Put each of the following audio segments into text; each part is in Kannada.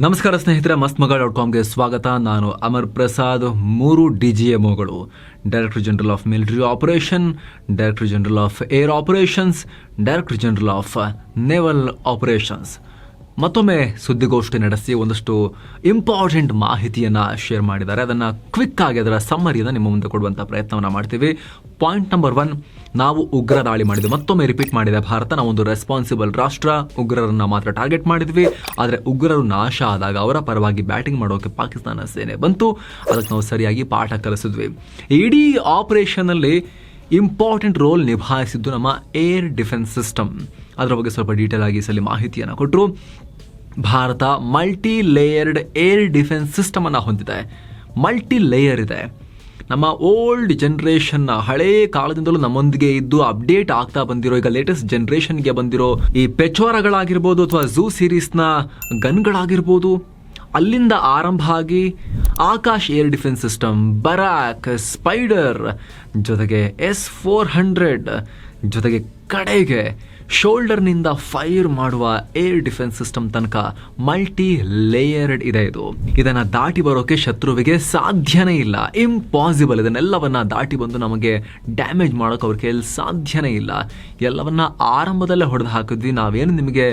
ನಮಸ್ಕಾರ ಸ್ನೇಹಿತರೆ ಮಸ್ತ್ ಮಗ ಡಾಟ್ ಕಾಮ್ಗೆ ಸ್ವಾಗತ. ನಾನು ಅಮರ್ ಪ್ರಸಾದ್, ಮೂರು D G ಎಂಒಗಳು director general of military operation director general of air operations director general of naval operations ಮತ್ತೊಮ್ಮೆ ಸುದ್ದಿಗೋಷ್ಠಿ ನಡೆಸಿ ಒಂದಷ್ಟು ಇಂಪಾರ್ಟೆಂಟ್ ಮಾಹಿತಿಯನ್ನು ಶೇರ್ ಮಾಡಿದ್ದಾರೆ. ಅದನ್ನು ಕ್ವಿಕ್ ಆಗಿ ಅದರ ಸಮ್ಮರಿಯನ್ನು ನಿಮ್ಮ ಮುಂದೆ ಕೊಡುವಂಥ ಪ್ರಯತ್ನವನ್ನು ಮಾಡ್ತೀವಿ. ಪಾಯಿಂಟ್ ನಂಬರ್ ಒನ್ ನಾವು ಉಗ್ರ ದಾಳಿ ಮಾಡಿದ್ವಿ. ಮತ್ತೊಮ್ಮೆ ರಿಪೀಟ್ ಮಾಡಿದೆ, ಭಾರತ. ಒಂದು ರೆಸ್ಪಾನ್ಸಿಬಲ್ ರಾಷ್ಟ್ರ. ಉಗ್ರರನ್ನ ಮಾತ್ರ ಟಾರ್ಗೆಟ್ ಮಾಡಿದ್ವಿ. ಆದರೆ ಉಗ್ರರು ನಾಶ ಆದಾಗ ಅವರ ಪರವಾಗಿ ಬ್ಯಾಟಿಂಗ್ ಮಾಡೋಕೆ ಪಾಕಿಸ್ತಾನ ಸೇನೆ ಬಂತು. ಅದಕ್ಕೆ ನಾವು ಸರಿಯಾಗಿ ಪಾಠ ಕಲಿಸಿದ್ವಿ. ಇಡೀ ಆಪರೇಷನಲ್ಲಿ ಇಂಪಾರ್ಟೆಂಟ್ ರೋಲ್ ನಿಭಾಯಿಸಿದ್ದು ನಮ್ಮ ಏರ್ ಡಿಫೆನ್ಸ್ ಸಿಸ್ಟಮ್ ಅದರ ಬಗ್ಗೆ ಸ್ವಲ್ಪ ಡೀಟೇಲ್ ಆಗಿ ಸಲ ಮಾಹಿತಿಯನ್ನು ಕೊಟ್ಟರು Bharat multi layered air defence system ಅನ್ನು ಹೊಂದಿದೆ. ಮಲ್ಟಿ ಲೇಯರ್ ಇದೆ. ನಮ್ಮ ಓಲ್ಡ್ ಜನ್ರೇಷನ್ನ ಹಳೇ ಕಾಲದಿಂದಲೂ ನಮ್ಮೊಂದಿಗೆ ಇದ್ದು ಅಪ್ಡೇಟ್ ಆಗ್ತಾ ಬಂದಿರೋ, ಈಗ ಲೇಟೆಸ್ಟ್ ಜನ್ರೇಷನ್ಗೆ ಬಂದಿರೋ ಈ ಪೆಚೋರಗಳಾಗಿರ್ಬೋದು ಅಥವಾ ಝೂ ಸೀರೀಸ್ನ ಗನ್ಗಳಾಗಿರ್ಬೋದು ಅಲ್ಲಿಂದ ಆರಂಭ ಆಗಿ Akash air defence system Barak spider ಜೊತೆಗೆ ಎಸ್ ಫೋರ್ ಹಂಡ್ರೆಡ್ ಜೊತೆಗೆ ಕಡೆಗೆ ಶೋಲ್ಡರ್ನಿಂದ ಫೈರ್ ಮಾಡುವ ಏರ್ ಡಿಫೆನ್ಸ್ ಸಿಸ್ಟಮ್ ತನಕ ಮಲ್ಟಿ ಲೇಯರ್ಡ್ ಇದೆ ಇದು. ಇದನ್ನ ದಾಟಿ ಬರೋಕೆ ಶತ್ರುವಿಗೆ ಸಾಧ್ಯನೇ ಇಲ್ಲ. ಇಂಪಾಸಿಬಲ್ ಇದನ್ನೆಲ್ಲವನ್ನ ದಾಟಿ ಬಂದು ನಮಗೆ ಡ್ಯಾಮೇಜ್ ಮಾಡೋಕೆ ಅವ್ರ ಕೈಯಲ್ಲಿ ಸಾಧ್ಯನೇ ಇಲ್ಲ. ಎಲ್ಲವನ್ನ ಆರಂಭದಲ್ಲೇ ಹೊಡೆದು ಹಾಕಿದ್ವಿ. ನಾವೇನು ನಿಮಗೆ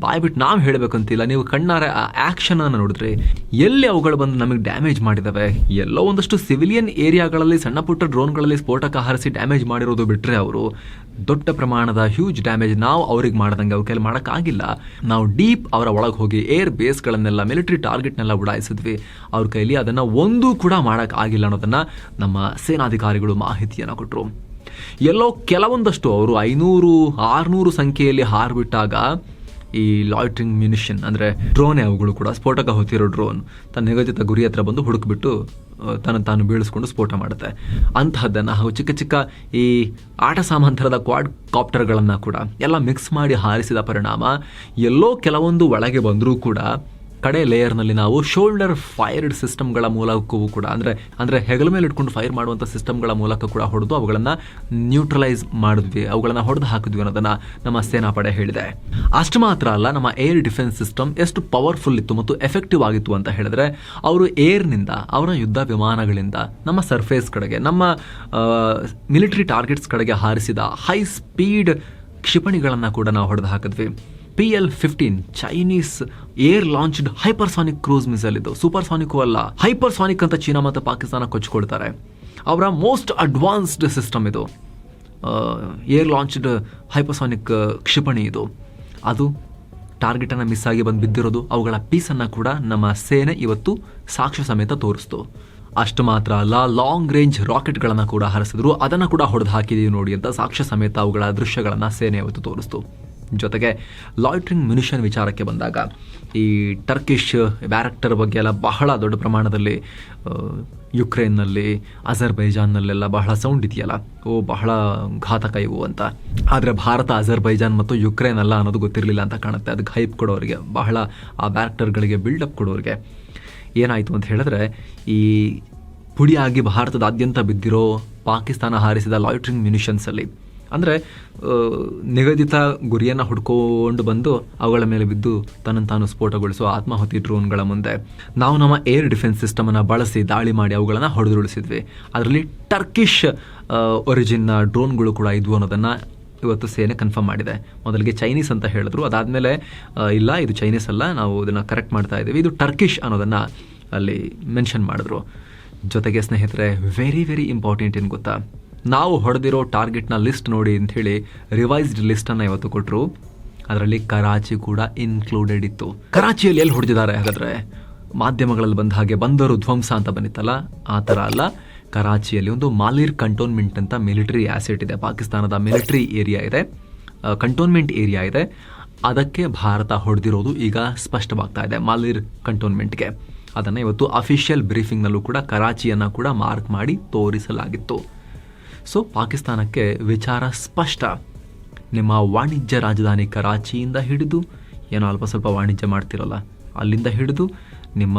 ಬಾಯ್ಬಿಟ್ಟು ನಾವು ಹೇಳಬೇಕಂತಿಲ್ಲ. ನೀವು ಕಣ್ಣಾರೆ ಆ ಆಕ್ಷನ್ ಅನ್ನು ನೋಡಿದ್ರಿ. ಎಲ್ಲಿ ಅವುಗಳು ಬಂದು ನಮಗೆ ಡ್ಯಾಮೇಜ್ ಮಾಡಿದವೆ? ಎಲ್ಲೋ ಒಂದಷ್ಟು ಸಿವಿಲಿಯನ್ ಏರಿಯಾಗಳಲ್ಲಿ ಸಣ್ಣ ಪುಟ್ಟ ಡ್ರೋನ್ಗಳಲ್ಲಿ ಸ್ಫೋಟಕ ಹಾರಿಸಿ ಡ್ಯಾಮೇಜ್ ಮಾಡಿರೋದು ಬಿಟ್ಟರೆ ಅವರು ದೊಡ್ಡ ಪ್ರಮಾಣದ ಹ್ಯೂಜ್ ಡ್ಯಾಮೇಜ್ ನಾವು ಅವ್ರಿಗೆ ಮಾಡ್ದಂಗೆ ಅವ್ರ ಕೈಲಿ ಮಾಡೋಕ್ಕಾಗಿಲ್ಲ. ನಾವು ಡೀಪ್ ಅವರ ಒಳಗೆ ಹೋಗಿ ಏರ್ ಬೇಸ್ಗಳನ್ನೆಲ್ಲ ಮಿಲಿಟರಿ ಟಾರ್ಗೆಟ್ನೆಲ್ಲ ಉಡಾಯಿಸಿದ್ವಿ. ಅವ್ರ ಕೈಲಿ ಅದನ್ನು ಒಂದೂ ಕೂಡ ಮಾಡೋಕ್ಕಾಗಿಲ್ಲ ಅನ್ನೋದನ್ನು ನಮ್ಮ ಸೇನಾಧಿಕಾರಿಗಳು ಮಾಹಿತಿಯನ್ನು ಕೊಟ್ಟರು ಎಲ್ಲೋ ಕೆಲವೊಂದಷ್ಟು ಅವರು ಐನೂರು, ಆರುನೂರು ಸಂಖ್ಯೆಯಲ್ಲಿ ಹಾರ್ಬಿಟ್ಟಾಗ ಈ ಲಾಯ್ಟ್ರಿಂಗ್ ಮ್ಯುನಿಷನ್ ಅಂದರೆ ಡ್ರೋನೇ ಅವುಗಳು ಕೂಡ ಸ್ಫೋಟಕ ಹೊತ್ತಿರೋ ಡ್ರೋನ್ ತನ್ನ ನಿಗದಿತ ಗುರಿ ಹತ್ರ ಬಂದು ಹುಡುಕ್ಬಿಟ್ಟು ತನ್ನ ತಾನು ಬೀಳಿಸ್ಕೊಂಡು ಸ್ಫೋಟ ಮಾಡುತ್ತೆ. ಅಂತಹದ್ದನ್ನು ಹಾಗೂ ಚಿಕ್ಕ ಚಿಕ್ಕ ಈ ಆಟ ಸಾಮಾಂತರದ ಕ್ವಾಡ್ ಕಾಪ್ಟರ್ಗಳನ್ನು ಕೂಡ ಎಲ್ಲ ಮಿಕ್ಸ್ ಮಾಡಿ ಹಾರಿಸಿದ ಪರಿಣಾಮ ಎಲ್ಲೋ ಕೆಲವೊಂದು ಒಳಗೆ ಬಂದರೂ ಕೂಡ ಕಡೆ ಲೇಯರ್ನಲ್ಲಿ ನಾವು ಶೋಲ್ಡರ್ ಫೈರ್ಡ್ ಸಿಸ್ಟಮ್ಗಳ ಮೂಲಕವೂ ಕೂಡ, ಅಂದರೆ ಅಂದರೆ ಹೆಗಲ ಮೇಲೆ ಇಟ್ಕೊಂಡು ಫೈರ್ ಮಾಡುವಂಥ ಸಿಸ್ಟಮ್ಗಳ ಮೂಲಕ ಕೂಡ ಹೊಡೆದು ಅವುಗಳನ್ನು ನ್ಯೂಟ್ರಲೈಸ್ ಮಾಡಿದ್ವಿ, ಅವುಗಳನ್ನು ಹೊಡೆದು ಹಾಕಿದ್ವಿ ಅನ್ನೋದನ್ನು ನಮ್ಮ ಸೇನಾಪಡೆ ಹೇಳಿದೆ. ಅಷ್ಟು ಮಾತ್ರ ಅಲ್ಲ, ನಮ್ಮ ಏರ್ ಡಿಫೆನ್ಸ್ ಸಿಸ್ಟಮ್ ಎಷ್ಟು ಪವರ್ಫುಲ್ ಇತ್ತು ಮತ್ತು ಎಫೆಕ್ಟಿವ್ ಆಗಿತ್ತು ಅಂತ ಹೇಳಿದ್ರೆ, ಅವರು ಏರ್ನಿಂದ ಅವರ ಯುದ್ಧ ವಿಮಾನಗಳಿಂದ ನಮ್ಮ ಸರ್ಫೇಸ್ ಕಡೆಗೆ, ನಮ್ಮ ಮಿಲಿಟರಿ ಟಾರ್ಗೆಟ್ಸ್ ಕಡೆಗೆ ಹಾರಿಸಿದ ಹೈ ಸ್ಪೀಡ್ ಕ್ಷಿಪಣಿಗಳನ್ನು ಕೂಡ ನಾವು ಹೊಡೆದು ಹಾಕಿದ್ವಿ. P L fifteen Chinese air launched hypersonic cruise missile ಇದು. ಸೂಪರ್ಸಾನಿಕ್ ಅಲ್ಲ. ಹೈಪರ್ಸಾನಿಕ್ ಅಂತ ಚೀನಾ ಮತ್ತು ಪಾಕಿಸ್ತಾನ ಕೊಚ್ಕೊಳ್ತಾರೆ ಅವರ ಮೋಸ್ಟ್ ಅಡ್ವಾನ್ಸ್ಡ್ ಸಿಸ್ಟಮ್ ಇದು. ಏರ್ ಲಾಂಚ್ಡ್ ಹೈಪರ್ಸಾನಿಕ್ ಕ್ಷಿಪಣಿ ಇದು. ಅದು ಟಾರ್ಗೆಟನ್ನು ಮಿಸ್ ಆಗಿ ಬಂದು ಬಿದ್ದಿರೋದು. ಅವುಗಳ ಪೀಸನ್ನು ಕೂಡ ನಮ್ಮ ಸೇನೆ ಇವತ್ತು ಸಾಕ್ಷ್ಯ ಸಮೇತ ತೋರಿಸ್ತು. ಅಷ್ಟು ಮಾತ್ರ ಅಲ್ಲ ಲಾಂಗ್ ರೇಂಜ್ ರಾಕೆಟ್ಗಳನ್ನು ಕೂಡ ಹರಿಸಿದ್ರು. ಅದನ್ನು ಕೂಡ ಹೊಡೆದು ಹಾಕಿದೀವಿ ನೋಡಿ ಅಂತ ಸಾಕ್ಷ್ಯ ಸಮೇತ ಅವುಗಳ ದೃಶ್ಯಗಳನ್ನು ಸೇನೆ ಇವತ್ತು ತೋರಿಸ್ತು. ಜೊತೆಗೆ ಲಾಯ್ಟ್ರಿಂಗ್ ಮ್ಯುನಿಷನ್ ವಿಚಾರಕ್ಕೆ ಬಂದಾಗ ಈ ಟರ್ಕಿಶ್ ಬ್ಯಾರೆಕ್ಟರ್ ಬಗ್ಗೆ ಎಲ್ಲ ಬಹಳ ದೊಡ್ಡ ಪ್ರಮಾಣದಲ್ಲಿ ಯುಕ್ರೇನ್ನಲ್ಲಿ ಅಜರ್ಬೈಜಾನ್ನಲ್ಲೆಲ್ಲ ಬಹಳ ಸೌಂಡ್ ಇದೆಯಲ್ಲ? ಓ, ಬಹಳ ಘಾತಕ ಇವು ಅಂತ. ಆದರೆ ಭಾರತ ಅಜರ್ಬೈಜಾನ್ ಮತ್ತು ಯುಕ್ರೇನ್ ಅಲ್ಲ ಅನ್ನೋದು ಗೊತ್ತಿರಲಿಲ್ಲ ಅಂತ ಕಾಣುತ್ತೆ. ಅದಕ್ಕೆ ಹೈಪ್ ಕೊಡೋರಿಗೆ, ಬಹಳ ಆ ಬ್ಯಾರಕ್ಟರ್ಗಳಿಗೆ ಬಿಲ್ಡಪ್ ಕೊಡೋರಿಗೆ. ಏನಾಯಿತು ಅಂತ ಹೇಳಿದ್ರೆ, ಈ ಪುಡಿಯಾಗಿ ಭಾರತದಾದ್ಯಂತ ಬಿದ್ದಿರೋ ಪಾಕಿಸ್ತಾನ ಹಾರಿಸಿದ ಲಾಯ್ಟ್ರಿಂಗ್ ಮ್ಯುನಿಷನ್ಸಲ್ಲಿ ಅಂದರೆ ನಿಗದಿತ ಗುರಿಯನ್ನು ಹುಡ್ಕೊಂಡು ಬಂದು ಅವುಗಳ ಮೇಲೆ ಬಿದ್ದು ತನ್ನನ್ನು ತಾನು ಸ್ಫೋಟಗೊಳಿಸುವ ಆತ್ಮಾಹುತಿ ಡ್ರೋನ್ಗಳ ಮುಂದೆ. ನಾವು ನಮ್ಮ ಏರ್ ಡಿಫೆನ್ಸ್ ಸಿಸ್ಟಮನ್ನು ಬಳಸಿ ದಾಳಿ ಮಾಡಿ ಅವುಗಳನ್ನು ಹೊಡೆದುರುಳಿಸಿದ್ವಿ. ಅದರಲ್ಲಿ ಟರ್ಕಿಶ್ ಒರಿಜಿನ್ನ ಡ್ರೋನ್ಗಳು ಕೂಡ ಇದ್ವು ಅನ್ನೋದನ್ನು ಇವತ್ತು ಸೇನೆ ಕನ್ಫರ್ಮ್ ಮಾಡಿದೆ. ಮೊದಲಿಗೆ ಚೈನೀಸ್ ಅಂತ ಹೇಳಿದ್ರು. ಅದಾದಮೇಲೆ ಇಲ್ಲ, ಇದು ಚೈನೀಸ್ ಅಲ್ಲ, ನಾವು ಇದನ್ನು ಕರೆಕ್ಟ್ ಮಾಡ್ತಾ ಇದ್ದೀವಿ. ಇದು ಟರ್ಕಿಶ್ ಅನ್ನೋದನ್ನು ಅಲ್ಲಿ ಮೆನ್ಷನ್ ಮಾಡಿದ್ರು. ಜೊತೆಗೆ ಸ್ನೇಹಿತರೆ ವೆರಿ ವೆರಿ ಇಂಪಾರ್ಟೆಂಟ್ ಏನು ಗೊತ್ತಾ? ನಾವು ಹೊಡೆದಿರೋ ಟಾರ್ಗೆಟ್ನ ಲಿಸ್ಟ್ ನೋಡಿ ಅಂಥೇಳಿ ರಿವೈಸ್ಡ್ ಲಿಸ್ಟನ್ನು ಇವತ್ತು ಕೊಟ್ಟರು ಅದರಲ್ಲಿ ಕರಾಚಿ ಕೂಡ ಇನ್ಕ್ಲೂಡೆಡ್ ಇತ್ತು. ಕರಾಚಿಯಲ್ಲಿ ಎಲ್ಲಿ ಹೊಡೆದಿದ್ದಾರೆ ಹಾಗಾದರೆ? ಮಾಧ್ಯಮಗಳಲ್ಲಿ ಬಂದ ಹಾಗೆ ಬಂದರು ಧ್ವಂಸ ಅಂತ ಬಂದಿತ್ತಲ್ಲ? ಆ ಥರ ಅಲ್ಲ. ಕರಾಚಿಯಲ್ಲಿ ಒಂದು ಮಾಲಿರ್ ಕಂಟೋನ್ಮೆಂಟ್ ಅಂತ ಮಿಲಿಟರಿ ಆಸೆಟ್ ಇದೆ. ಪಾಕಿಸ್ತಾನದ ಮಿಲಿಟರಿ ಏರಿಯಾ ಇದೆ. ಕಂಟೋನ್ಮೆಂಟ್ ಏರಿಯಾ ಇದೆ. ಅದಕ್ಕೆ ಭಾರತ ಹೊಡೆದಿರೋದು ಈಗ ಸ್ಪಷ್ಟವಾಗ್ತಾ ಇದೆ ಮಾಲಿರ್ ಕಂಟೋನ್ಮೆಂಟ್ಗೆ ಅದನ್ನು ಇವತ್ತು ಅಫಿಷಿಯಲ್ ಬ್ರೀಫಿಂಗ್ನಲ್ಲೂ ಕೂಡ ಕರಾಚಿಯನ್ನು ಕೂಡ ಮಾರ್ಕ್ ಮಾಡಿ ತೋರಿಸಲಾಗಿತ್ತು. ಸೊ ಪಾಕಿಸ್ತಾನಕ್ಕೆ ವಿಚಾರ ಸ್ಪಷ್ಟ. ನಿಮ್ಮ ವಾಣಿಜ್ಯ ರಾಜಧಾನಿ ಕರಾಚಿಯಿಂದ ಹಿಡಿದು, ಏನೋ ಅಲ್ಪ ಸ್ವಲ್ಪ ವಾಣಿಜ್ಯ ಮಾಡ್ತಿರಲ್ಲ, ಅಲ್ಲಿಂದ ಹಿಡಿದು ನಿಮ್ಮ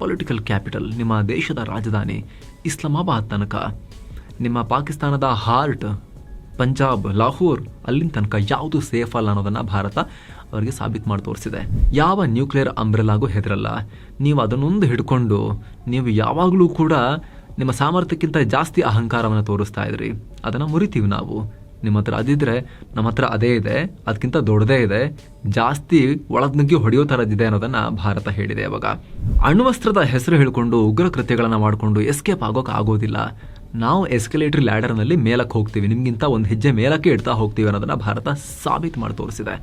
ಪೊಲಿಟಿಕಲ್ ಕ್ಯಾಪಿಟಲ್ ನಿಮ್ಮ ದೇಶದ ರಾಜಧಾನಿ ಇಸ್ಲಾಮಾಬಾದ್ ತನಕ. ನಿಮ್ಮ ಪಾಕಿಸ್ತಾನದ ಹಾರ್ಟ್ ಪಂಜಾಬ್, ಲಾಹೋರ್, ಅಲ್ಲಿನ ತನಕ ಯಾವುದು ಸೇಫ್ ಅಲ್ಲ ಅನ್ನೋದನ್ನು ಭಾರತ ಅವರಿಗೆ ಸಾಬೀತು ಮಾಡಿ ತೋರಿಸಿದೆ. ಯಾವ ನ್ಯೂಕ್ಲಿಯರ್ ಅಂಬ್ರೆಲಾಗೂ ಹೆದರಲ್ಲ. ನೀವು ಅದನ್ನೊಂದು ಹಿಡ್ಕೊಂಡು, ನೀವು ಯಾವಾಗಲೂ ಕೂಡ ನಿಮ್ಮ ಸಾಮರ್ಥ್ಯಕ್ಕಿಂತ ಜಾಸ್ತಿ ಅಹಂಕಾರವನ್ನು ತೋರಿಸ್ತಾ ಇದ್ರಿ, ಅದನ್ನು ಮುರಿತೀವಿ ನಾವು. ನಿಮ್ಮ ಹತ್ರ ಅದಿದ್ರೆ ನಮ್ಮ ಹತ್ರ ಅದೇ ಇದೆ ಅದಕ್ಕಿಂತ ದೊಡ್ಡದೇ ಇದೆ, ಜಾಸ್ತಿ ಒಳಗ್ ನುಗ್ಗಿ ಹೊಡೆಯೋ ಥರದ್ದಿದೆ ಅನ್ನೋದನ್ನ ಭಾರತ ಹೇಳಿದೆ ಅವಾಗ. ಅಣ್ವಸ್ತ್ರದ ಹೆಸರು ಹೇಳಿಕೊಂಡು ಉಗ್ರ ಕೃತ್ಯಗಳನ್ನು ಮಾಡಿಕೊಂಡು ಎಸ್ಕೇಪ್ ಆಗೋಕೆ ಆಗೋದಿಲ್ಲ. ನಾವು ಎಸ್ಕಲೇಟರಿ ಲ್ಯಾಡರ್ನಲ್ಲಿ ಮೇಲಕ್ಕೆ ಹೋಗ್ತೀವಿ, ನಿಮ್ಗಿಂತ ಒಂದು ಹೆಜ್ಜೆ ಮೇಲಕ್ಕೆ ಇಡ್ತಾ ಹೋಗ್ತೀವಿ ಅನ್ನೋದನ್ನ ಭಾರತ ಸಾಬೀತು ಮಾಡಿ ತೋರಿಸಿದೆ.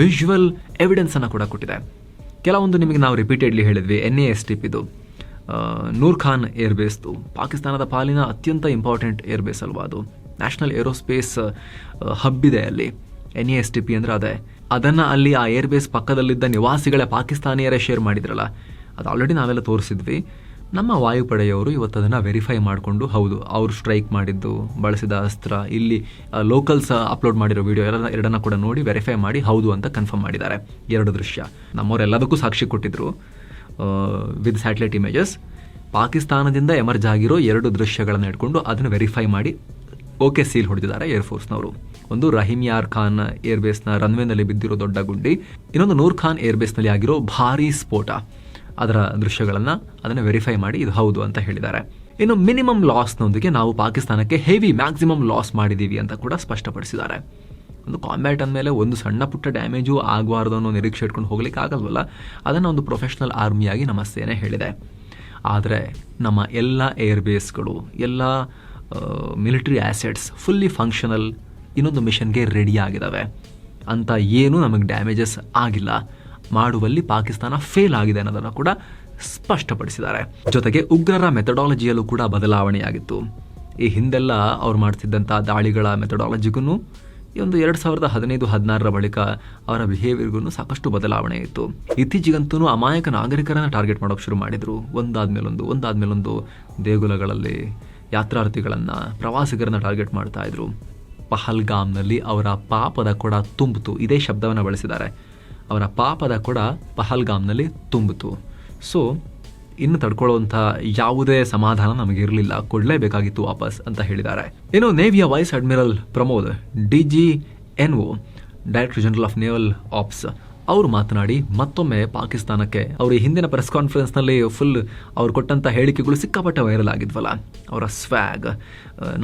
ವಿಜುವಲ್ ಎವಿಡೆನ್ಸ್ ಅನ್ನು ಕೂಡ ಕೊಟ್ಟಿದೆ. ಕೆಲವೊಂದು ನಿಮಗೆ ನಾವು ರಿಪೀಟೆಡ್ಲಿ ಹೇಳಿದ್ವಿ ಎನ್ ಎ ಎಸ್ ಟಿಪ್ ಇದು. ನೂರ್ ಖಾನ್ ಏರ್ಬೇಸ್ದು ಪಾಕಿಸ್ತಾನದ ಪಾಲಿನ ಅತ್ಯಂತ ಇಂಪಾರ್ಟೆಂಟ್ ಏರ್ಬೇಸ್ ಅಲ್ವಾ ಅದು. ನ್ಯಾಷನಲ್ ಏರೋಸ್ಪೇಸ್ ಹಬ್ ಇದೆ ಅಲ್ಲಿ. N A S T P ಅಂದ್ರೆ ಅದೇ. ಅದನ್ನು ಅಲ್ಲಿ ಆ ಏರ್ಬೇಸ್ ಪಕ್ಕದಲ್ಲಿದ್ದ ನಿವಾಸಿಗಳೇ ಪಾಕಿಸ್ತಾನಿಯರೇ ಶೇರ್ ಮಾಡಿದ್ರಲ್ಲ. ಅದು ಆಲ್ರೆಡಿ ನಾವೆಲ್ಲ ತೋರಿಸಿದ್ವಿ. ನಮ್ಮ ವಾಯುಪಡೆಯವರು ಇವತ್ತು ಅದನ್ನು ವೆರಿಫೈ ಮಾಡಿಕೊಂಡು, ಹೌದು, ಅವರು ಸ್ಟ್ರೈಕ್ ಮಾಡಿದ್ದು, ಬಳಸಿದ ಅಸ್ತ್ರ, ಇಲ್ಲಿ ಲೋಕಲ್ಸ್ ಅಪ್ಲೋಡ್ ಮಾಡಿರೋ ವಿಡಿಯೋ ಎಲ್ಲ ಎರಡನ್ನ ಕೂಡ ನೋಡಿ ವೆರಿಫೈ ಮಾಡಿ, ಹೌದು ಅಂತ ಕನ್ಫರ್ಮ್ ಮಾಡಿದ್ದಾರೆ. ಎರಡು ದೃಶ್ಯ. ನಮ್ಮವರೆಲ್ಲದಕ್ಕೂ ಸಾಕ್ಷಿ ಕೊಟ್ಟಿದ್ರು. ವಿತ್ ಸ್ಯಾಟಲೈಟ್ ಇಮೇಜಸ್ ಪಾಕಿಸ್ತಾನದಿಂದ ಎಮರ್ಜ್ ಆಗಿರೋ ಎರಡು ದೃಶ್ಯಗಳನ್ನು ಇಟ್ಕೊಂಡು ಅದನ್ನು ವೆರಿಫೈ ಮಾಡಿ ಓಕೆ ಸೀಲ್ ಹೊಡೆದಿದ್ದಾರೆ ಏರ್ಫೋರ್ಸ್ನವರು ಒಂದು ರಹೀಮ್ ಯಾರ್ ಖಾನ್ ಏರ್ಬೇಸ್ನ ರನ್ವೇನಲ್ಲಿ ಬಿದ್ದಿರೋ ದೊಡ್ಡ ಗುಂಡಿ, ಇನ್ನೊಂದು ನೂರ್ ಖಾನ್ ಏರ್ಬೇಸ್ನಲ್ಲಿ ಆಗಿರೋ ಭಾರೀ ಸ್ಫೋಟ. ಅದರ ದೃಶ್ಯಗಳನ್ನು ಅದನ್ನು ವೆರಿಫೈ ಮಾಡಿ, ಇದು ಹೌದು ಅಂತ ಹೇಳಿದ್ದಾರೆ. ಇನ್ನು ಮಿನಿಮಮ್ ಲಾಸ್ನೊಂದಿಗೆ ನಾವು ಪಾಕಿಸ್ತಾನಕ್ಕೆ ಹೆವಿ ಮ್ಯಾಕ್ಸಿಮಮ್ ಲಾಸ್ ಮಾಡಿದ್ದೀವಿ ಅಂತ ಕೂಡ ಸ್ಪಷ್ಟಪಡಿಸಿದ್ದಾರೆ. ಒಂದು ಕಾಂಬ್ಯಾಟ್ ಅಂದಮೇಲೆ ಒಂದು ಸಣ್ಣ ಪುಟ್ಟ ಡ್ಯಾಮೇಜು ಆಗಬಾರ್ದು ಅನ್ನೋ ನಿರೀಕ್ಷೆ ಇಟ್ಕೊಂಡು ಹೋಗ್ಲಿಕ್ಕೆ ಆಗಲ್ವಲ್ಲ? ಅದನ್ನು ಒಂದು ಪ್ರೊಫೆಷ್ನಲ್ ಆರ್ಮಿಯಾಗಿ ನಮ್ಮ ಸೇನೆ ಹೇಳಿದೆ. ಆದರೆ ನಮ್ಮ ಎಲ್ಲ ಏರ್ಬೇಸ್ಗಳು ಎಲ್ಲ ಮಿಲಿಟರಿ ಆ್ಯಸೆಟ್ಸ್ ಫುಲ್ಲಿ ಫಂಕ್ಷನಲ್ ಇನ್ನೊಂದು ಮಿಷನ್ಗೆ ರೆಡಿ ಆಗಿದ್ದಾವೆ ಅಂತ ಏನೂ ನಮಗೆ ಡ್ಯಾಮೇಜಸ್ ಆಗಿಲ್ಲ. ಮಾಡುವಲ್ಲಿ ಪಾಕಿಸ್ತಾನ ಫೇಲ್ ಆಗಿದೆ ಅನ್ನೋದನ್ನು ಕೂಡ ಸ್ಪಷ್ಟಪಡಿಸಿದ್ದಾರೆ. ಜೊತೆಗೆ ಉಗ್ರರ ಮೆಥಡಾಲಜಿಯಲ್ಲೂ ಕೂಡ ಬದಲಾವಣೆಯಾಗಿತ್ತು. ಈ ಹಿಂದೆಲ್ಲ ಅವ್ರು ಮಾಡ್ತಿದ್ದಂಥ ದಾಳಿಗಳ ಮೆಥಡಾಲಜಿಗೂ ಈ ಒಂದು ಎರಡು ಸಾವಿರದ ಹದಿನೈದು, ಹದಿನಾರರ ಬಳಿಕ ಅವರ ಬಿಹೇವಿಯರ್ಗೂ ಸಾಕಷ್ಟು ಬದಲಾವಣೆ ಇತ್ತು. ಇತ್ತೀಚೆಗಂತೂ ಅಮಾಯಕ ನಾಗರಿಕರನ್ನು ಟಾರ್ಗೆಟ್ ಮಾಡೋಕೆ ಶುರು ಮಾಡಿದ್ರು. ಒಂದಾದ್ಮೇಲೊಂದು ಒಂದಾದ್ಮೇಲೊಂದು ದೇಗುಲಗಳಲ್ಲಿ ಯಾತ್ರಾರ್ಥಿಗಳನ್ನು ಪ್ರವಾಸಿಗರನ್ನ ಟಾರ್ಗೆಟ್ ಮಾಡ್ತಾ ಇದ್ರು. ಪಹಲ್ಗಾಮ್ನಲ್ಲಿ ಅವರ ಪಾಪದ ಕೊಡ ತುಂಬಿತು. ಇದೇ ಶಬ್ದವನ್ನು ಬಳಸಿದ್ದಾರೆ. ಅವರ ಪಾಪದ ಕೊಡ ಪಹಲ್ಗಾಮ್ನಲ್ಲಿ ತುಂಬಿತು. ಸೊ ಇನ್ನು ತಡ್ಕೊಳ್ಳುವಂಥ ಯಾವುದೇ ಸಮಾಧಾನ ನಮಗೆ ಇರಲಿಲ್ಲ ಕೊಡಲೇಬೇಕಾಗಿತ್ತು ವಾಪಸ್ ಅಂತ ಹೇಳಿದ್ದಾರೆ. ಇನ್ನು ನೇವಿಯ vice admiral Pramod, D G N O director general of naval ops, ಅವರು ಮಾತನಾಡಿ ಮತ್ತೊಮ್ಮೆ ಪಾಕಿಸ್ತಾನಕ್ಕೆ. ಅವರು ಹಿಂದಿನ ಪ್ರೆಸ್ ಕಾನ್ಫರೆನ್ಸ್ನಲ್ಲಿ ಫುಲ್ ಅವ್ರು ಕೊಟ್ಟಂಥ ಹೇಳಿಕೆಗಳು ಸಿಕ್ಕಾಪಟ್ಟೆ ವೈರಲ್ ಆಗಿದ್ವಲ್ಲ. ಅವರ ಸ್ವ್ಯಾಗ್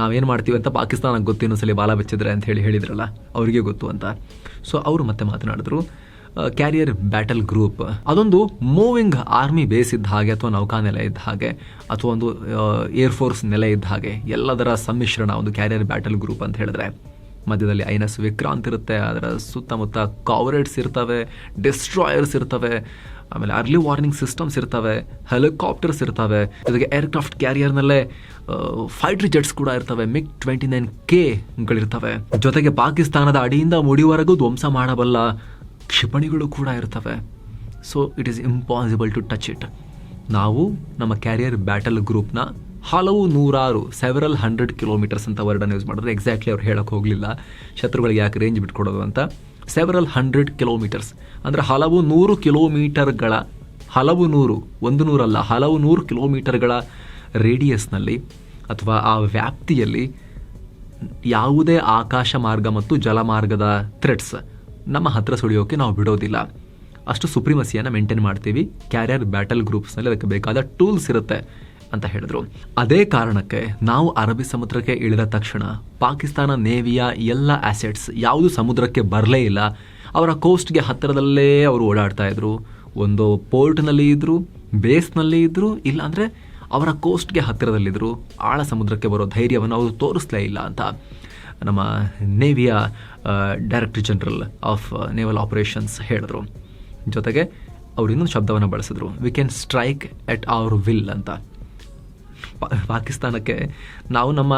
ನಾವೇನು ಮಾಡ್ತೀವಿ ಅಂತ ಪಾಕಿಸ್ತಾನಕ್ಕೆ ಗೊತ್ತು ಇನ್ನೊಂದ್ಸಲಿ ಬಾಲ ಬೆಚ್ಚಿದ್ರೆ ಅಂತ ಹೇಳಿ ಹೇಳಿದ್ರಲ್ಲ. ಅವರಿಗೆ ಗೊತ್ತು ಅಂತ. ಸೊ ಅವರು ಮತ್ತೆ ಮಾತನಾಡಿದ್ರು. ಕ್ಯಾರಿಯರ್ ಬ್ಯಾಟಲ್ ಗ್ರೂಪ್ ಅದೊಂದು ಮೂವಿಂಗ್ ಆರ್ಮಿ ಬೇಸ್ ಇದ್ದ ಹಾಗೆ ಅಥವಾ ನೌಕಾನೆಲೆ ಇದ್ದ ಹಾಗೆ ಅಥವಾ ಒಂದು ಏರ್ಫೋರ್ಸ್ ನೆಲೆ ಇದ್ದ ಹಾಗೆ ಎಲ್ಲದರ ಸಮ್ಮಿಶ್ರಣ ಒಂದು ಕ್ಯಾರಿಯರ್ ಬ್ಯಾಟಲ್ ಗ್ರೂಪ್ ಅಂತ ಹೇಳಿದ್ರೆ. ಮಧ್ಯದಲ್ಲಿ ಐ ಎನ್ ಎಸ್ ವಿಕ್ರಾಂತ್ ಇರುತ್ತೆ, ಅದರ ಸುತ್ತಮುತ್ತ ಕಾವರೇಟ್ಸ್ ಇರ್ತವೆ ಡಿಸ್ಟ್ರಾಯರ್ಸ್ ಇರ್ತವೆ, ಆಮೇಲೆ ಅರ್ಲಿ ವಾರ್ನಿಂಗ್ ಸಿಸ್ಟಮ್ಸ್ ಇರ್ತವೆ ಹೆಲಿಕಾಪ್ಟರ್ಸ್ ಇರ್ತವೆ. ಜೊತೆಗೆ ಏರ್ಕ್ರಾಫ್ಟ್ ಕ್ಯಾರಿಯರ್ನಲ್ಲೇ ಫೈಟರ್ ಜೆಟ್ಸ್ ಕೂಡ ಇರ್ತವೆ ಮಿಗ್ ಟ್ವೆಂಟಿ ನೈನ್ ಕೆಗಳಿರ್ತವೆ ಜೊತೆಗೆ ಪಾಕಿಸ್ತಾನದ ಅಡಿಯಿಂದ ಮುಡಿವರೆಗೂ ಧ್ವಂಸ ಮಾಡಬಲ್ಲ ಕ್ಷಿಪಣಿಗಳು ಕೂಡ ಇರ್ತವೆ. So it is impossible to touch it ನಾವು ನಮ್ಮ ಕ್ಯಾರಿಯರ್ ಬ್ಯಾಟಲ್ ಗ್ರೂಪ್ನ ಹಲವು ನೂರಾರು ಸೆವೆರಲ್ ಹಂಡ್ರೆಡ್ ಕಿಲೋಮೀಟರ್ಸ್ ಅಂತ ವರ್ಡನ್ನು ಯೂಸ್ ಮಾಡಿದ್ರೆ ಎಕ್ಸಾಕ್ಟ್ಲಿ ಅವ್ರು ಹೇಳಕ್ಕೆ ಹೋಗಲಿಲ್ಲ. ಶತ್ರುಗಳಿಗೆ ಯಾಕೆ ರೇಂಜ್ ಬಿಟ್ಕೊಡೋದು ಅಂತ. ಸೆವೆರಲ್ ಹಂಡ್ರೆಡ್ ಕಿಲೋಮೀಟರ್ಸ್ ಅಂದರೆ ಹಲವು ನೂರು ಕಿಲೋಮೀಟರ್ಗಳ ಹಲವು ನೂರು, ಒಂದು ನೂರಲ್ಲ, ಹಲವು ನೂರು ಕಿಲೋಮೀಟರ್ಗಳ ರೇಡಿಯಸ್ನಲ್ಲಿ ಅಥವಾ ಆ ವ್ಯಾಪ್ತಿಯಲ್ಲಿ ಯಾವುದೇ ಆಕಾಶ ಮಾರ್ಗ ಮತ್ತು ಜಲಮಾರ್ಗದ ಥ್ರೆಡ್ಸ್ ನಮ್ಮ ಹತ್ರ ಸುಳಿಯೋಕೆ ನಾವು ಬಿಡೋದಿಲ್ಲ. ಅಷ್ಟು ಸುಪ್ರಿಮಸಿಯನ್ನು ಮೇಂಟೈನ್ ಮಾಡ್ತೀವಿ. ಕ್ಯಾರಿಯರ್ ಬ್ಯಾಟಲ್ ಗ್ರೂಪ್ಸ್ನಲ್ಲಿ ಅದಕ್ಕೆ ಬೇಕಾದ ಟೂಲ್ಸ್ ಇರುತ್ತೆ ಅಂತ ಹೇಳಿದ್ರು. ಅದೇ ಕಾರಣಕ್ಕೆ ನಾವು ಅರಬ್ಬಿ ಸಮುದ್ರಕ್ಕೆ ಇಳಿದ ತಕ್ಷಣ ಪಾಕಿಸ್ತಾನ ನೇವಿಯ ಎಲ್ಲ ಆಸೆಟ್ಸ್ ಯಾವುದು ಸಮುದ್ರಕ್ಕೆ ಬರಲೇ ಇಲ್ಲ. ಅವರ ಕೋಸ್ಟ್ಗೆ ಹತ್ತಿರದಲ್ಲೇ ಅವರು ಓಡಾಡ್ತಾ ಇದ್ರು. ಒಂದು ಪೋರ್ಟ್ನಲ್ಲಿ ಇದ್ರು ಬೇಸ್ನಲ್ಲಿ ಇದ್ರು ಇಲ್ಲಾಂದರೆ ಅವರ ಕೋಸ್ಟ್ಗೆ ಹತ್ತಿರದಲ್ಲಿದ್ದರು ಆಳ ಸಮುದ್ರಕ್ಕೆ ಬರೋ ಧೈರ್ಯವನ್ನು ಅವರು ತೋರಿಸ್ಲೇ ಇಲ್ಲ ಅಂತ. ನಮ್ಮ ನೇವಿಯ director general of naval operations ಹೇಳಿದ್ರು. ಜೊತೆಗೆ ಅವರು ಇನ್ನೊಂದು ಶಬ್ದವನ್ನು ಬಳಸಿದ್ರು. We can strike at our will ಅಂತ. ಪಾಕಿಸ್ತಾನಕ್ಕೆ ನಾವು ನಮ್ಮ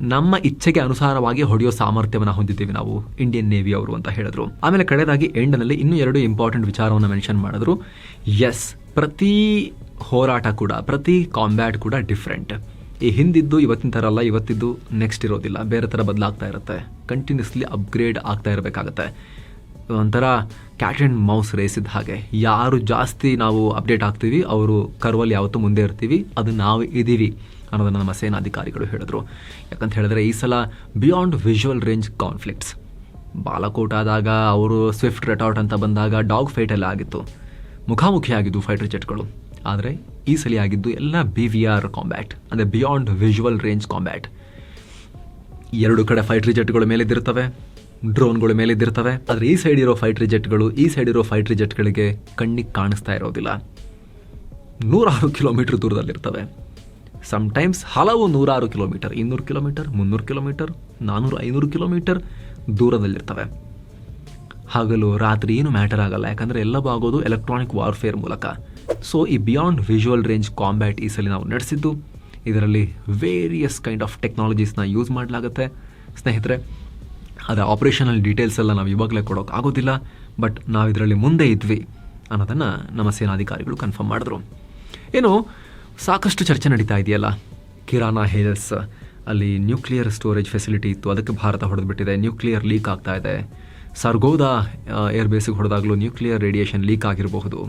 ನಮ್ಮ ಇಚ್ಛೆಗೆ ಅನುಸಾರವಾಗಿ ಹೊಡೆಯೋ ಸಾಮರ್ಥ್ಯವನ್ನು ಹೊಂದಿದ್ದೀವಿ ನಾವು. ಇಂಡಿಯನ್ ನೇವಿ ಅವರು ಅಂತ ಹೇಳಿದ್ರು. ಆಮೇಲೆ ಕಡೆದಾಗಿ ಎಂಡ್ನಲ್ಲಿ ಇನ್ನೂ ಎರಡು ಇಂಪಾರ್ಟೆಂಟ್ ವಿಚಾರವನ್ನು ಮೆನ್ಷನ್ ಮಾಡಿದ್ರು. ಎಸ್ ಪ್ರತಿ ಹೋರಾಟ ಕೂಡ, ಪ್ರತಿ ಕಾಂಬ್ಯಾಟ್ ಕೂಡ ಡಿಫ್ರೆಂಟ್ ಈ ಹಿಂದಿದ್ದು, ಇವತ್ತಿನ ಥರ ಅಲ್ಲ, ಇವತ್ತಿದ್ದು ನೆಕ್ಸ್ಟ್ ಇರೋದಿಲ್ಲ. ಬೇರೆ ಥರ ಬದಲಾಗ್ತಾ ಇರುತ್ತೆ. ಕಂಟಿನ್ಯೂಸ್ಲಿ ಅಪ್ಗ್ರೇಡ್ ಆಗ್ತಾ ಇರಬೇಕಾಗತ್ತೆ. ಒಂಥರ ಕ್ಯಾಟ್ ಆ್ಯಂಡ್ ಮೌಸ್ ರೇಸ್ ಇದ್ದ ಹಾಗೆ. ಯಾರು ಜಾಸ್ತಿ ನಾವು ಅಪ್ಡೇಟ್ ಆಗ್ತೀವಿ, ಅವರು ಕರ್ವಲ್ಲಿ ಯಾವತ್ತೂ ಮುಂದೆ ಇರ್ತೀವಿ, ಅದು ನಾವು ಇದ್ದೀವಿ ಅನ್ನೋದನ್ನು ನಮ್ಮ ಸೇನಾಧಿಕಾರಿಗಳು ಹೇಳಿದ್ರು. ಯಾಕಂತ ಹೇಳಿದ್ರೆ ಈ ಸಲ beyond visual range conflicts Balakot ಆದಾಗ ಅವರು ಸ್ವಿಫ್ಟ್ ರೆಟಾರ್ಟ್ ಅಂತ ಬಂದಾಗ ಡಾಗ್ ಫೈಟ್ ಎಲ್ಲ ಆಗಿತ್ತು. ಮುಖಾಮುಖಿ ಆಗಿದ್ದು ಫೈಟರ್ ಜೆಟ್ಗಳು ಆದರೆ ಈ ಸಲ ಆಗಿದ್ದು ಎಲ್ಲ ಬಿ ವಿ ಆರ್ ಕಾಂಬ್ಯಾಟ್ ಅಂದರೆ ಬಿಯಾಂಡ್ ವಿಜುವಲ್ ರೇಂಜ್ ಕಾಂಬ್ಯಾಟ್ ಎರಡು ಕಡೆ ಫೈಟರ್ ಜೆಟ್ಗಳು ಮೇಲಿದ್ದಿರ್ತವೆ ಡ್ರೋನ್ಗಳು ಮೇಲಿದ್ದಿರ್ತವೆ ಆದರೆ ಈ ಸೈಡ್ ಇರೋ ಫೈಟರ್ ಜೆಟ್ಗಳು ಈ ಸೈಡ್ ಇರೋ ಫೈಟರ್ ಜೆಟ್ಗಳಿಗೆ ಕಣ್ಣಿಗೆ ಕಾಣಿಸ್ತಾ ಇರೋದಿಲ್ಲ. ನೂರಾರು ಕಿಲೋಮೀಟರ್ ದೂರದಲ್ಲಿರ್ತವೆ. ಸಮ್ಟೈಮ್ಸ್ ಹಲವು ನೂರಾರು ಕಿಲೋಮೀಟರ್ ಇನ್ನೂರು ಕಿಲೋಮೀಟರ್ ಮುನ್ನೂರು ಕಿಲೋಮೀಟರ್ ನಾನ್ನೂರು ಐನೂರು ಕಿಲೋಮೀಟರ್ ದೂರದಲ್ಲಿರ್ತವೆ. ಹಗಲು ರಾತ್ರಿ ಏನು ಮ್ಯಾಟರ್ ಆಗಲ್ಲ, ಯಾಕಂದರೆ ಎಲ್ಲವೂ ಆಗೋದು ಎಲೆಕ್ಟ್ರಾನಿಕ್ ವಾರ್ಫೇರ್ ಮೂಲಕ. ಸೊ ಈ ಬಿಯಾಂಡ್ ವಿಜುವಲ್ ರೇಂಜ್ ಕಾಂಬ್ಯಾಟ್ ಈ ಸಲ ನಾವು ನಡೆಸಿದ್ದು, ಇದರಲ್ಲಿ ವೇರಿಯಸ್ ಕೈಂಡ್ ಆಫ್ ಟೆಕ್ನಾಲಜೀಸ್ನ ಯೂಸ್ ಮಾಡಲಾಗುತ್ತೆ. ಸ್ನೇಹಿತರೆ ಅದರ ಆಪರೇಷನಲ್ ಡೀಟೇಲ್ಸ್ ಎಲ್ಲ ನಾವು ಇವಾಗಲೇ ಕೊಡೋಕೆ ಆಗೋದಿಲ್ಲ ಬಟ್ ನಾವು ಇದರಲ್ಲಿ ಮುಂದೆ ಇದ್ವಿ ಅನ್ನೋದನ್ನು ನಮ್ಮ ಸೇನಾಧಿಕಾರಿಗಳು ಕನ್ಫರ್ಮ್ ಮಾಡಿದ್ರು. ಏನು, ಸಾಕಷ್ಟು ಚರ್ಚೆ ನಡೀತಾ ಇದೆಯಲ್ಲ? ಕಿರಾನಾ ಹೇಲ್ಸ್ ಅಲ್ಲಿ ನ್ಯೂಕ್ಲಿಯರ್ ಸ್ಟೋರೇಜ್ ಫೆಸಿಲಿಟಿ ಇತ್ತು, ಅದಕ್ಕೆ ಭಾರತ ಹೊಡೆದ್ಬಿಟ್ಟಿದೆ ನ್ಯೂಕ್ಲಿಯರ್ ಲೀಕ್ ಆಗ್ತಾ ಇದೆ. ಸರ್ಗೋದಾ ಏರ್ ಬೇಸಿಗೆ ಹೊಡೆದಾಗಲೂ ನ್ಯೂಕ್ಲಿಯರ್ ರೇಡಿಯೇಷನ್ ಲೀಕ್ ಆಗಿರಬಹುದು.